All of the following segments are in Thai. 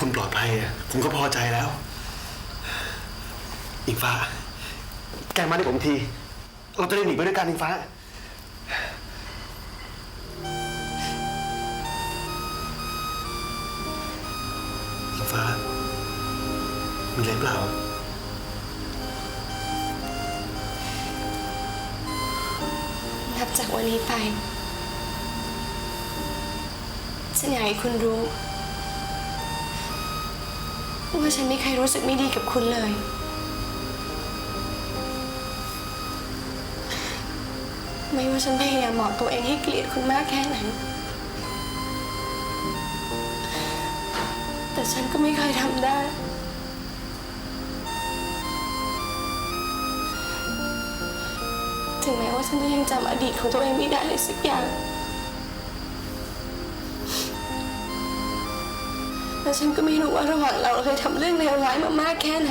คุณปลอดภัยอะผมก็พอใจแล้ว อิงฟ้า แกมาให้ผมที เราจะได้หนีไปด้วยกันอิงฟ้า อิงฟ้า มีอะไรเปล่า นับจากวันนี้ไปฉันอยากให้คุณรู้ ว่าฉันไม่เคยรู้สึกไม่ดีกับคุณเลย ไม่ว่าฉันพยายามบอกตัวเองให้เกลียดคุณมากแค่ไหน แต่ฉันก็ไม่เคยทำได้ ถึงแม้ว่าฉันจะยังจำอดีตของตัวเองไม่ได้เลยสักอย่าง และฉันก็ไม่รู้ว่าระหว่างเราเคยทำเรื่องเลวร้ายมามากแค่ไหน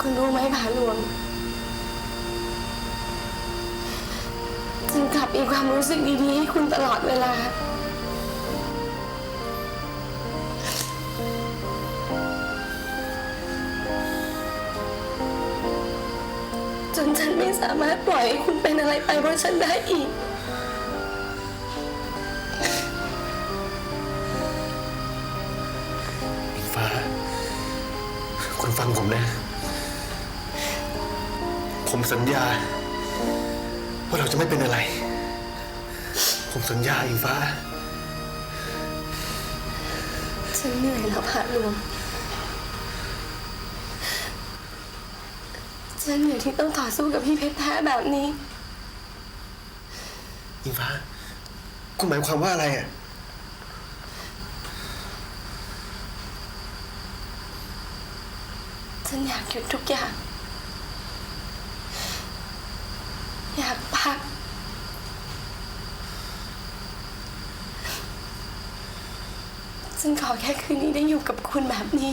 คุณรู้ไหมผาหลวงฉันกลับมีความรู้สึกดีๆให้คุณตลอดเวลา จนฉันไม่สามารถปล่อยให้คุณเป็นอะไรไปเพราะฉันได้อีก ฟังผมนะ ผมสัญญา ว่าเราจะไม่เป็นอะไร ผมสัญญาอิงฟ้า ฉันเหนื่อยแล้วผาหลวงฉันเหนื่อยที่ต้องต่อสู้กับพี่เพชรแท้แบบนี้ อิงฟ้า คุณหมายความว่าอะไรอะ ฉันอยากหยุดทุกอย่าง อยากพัก ฉันขอแค่คืนนี้ได้อยู่กับคุณแบบนี้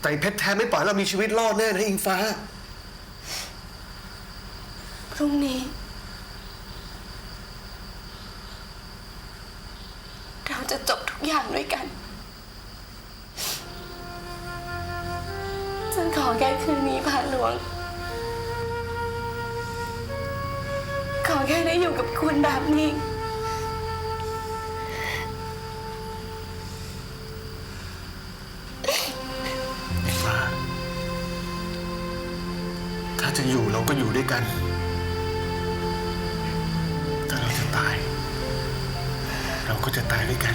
แต่เพชรแท้ไม่ปล่อยให้เรามีชีวิตรอดแน่นะอิงฟ้า พรุ่งนี้ เราจะจบทุกอย่างด้วยกัน อแค่คืนนี้ผ่านหลวง ขอแค่ได้อยู่กับคุณแบบนี้อิฟ้าถ้าจะอยู่เราก็อยู่ด้วยกัน ถ้าเราจะตาย เราก็จะตายด้วยกัน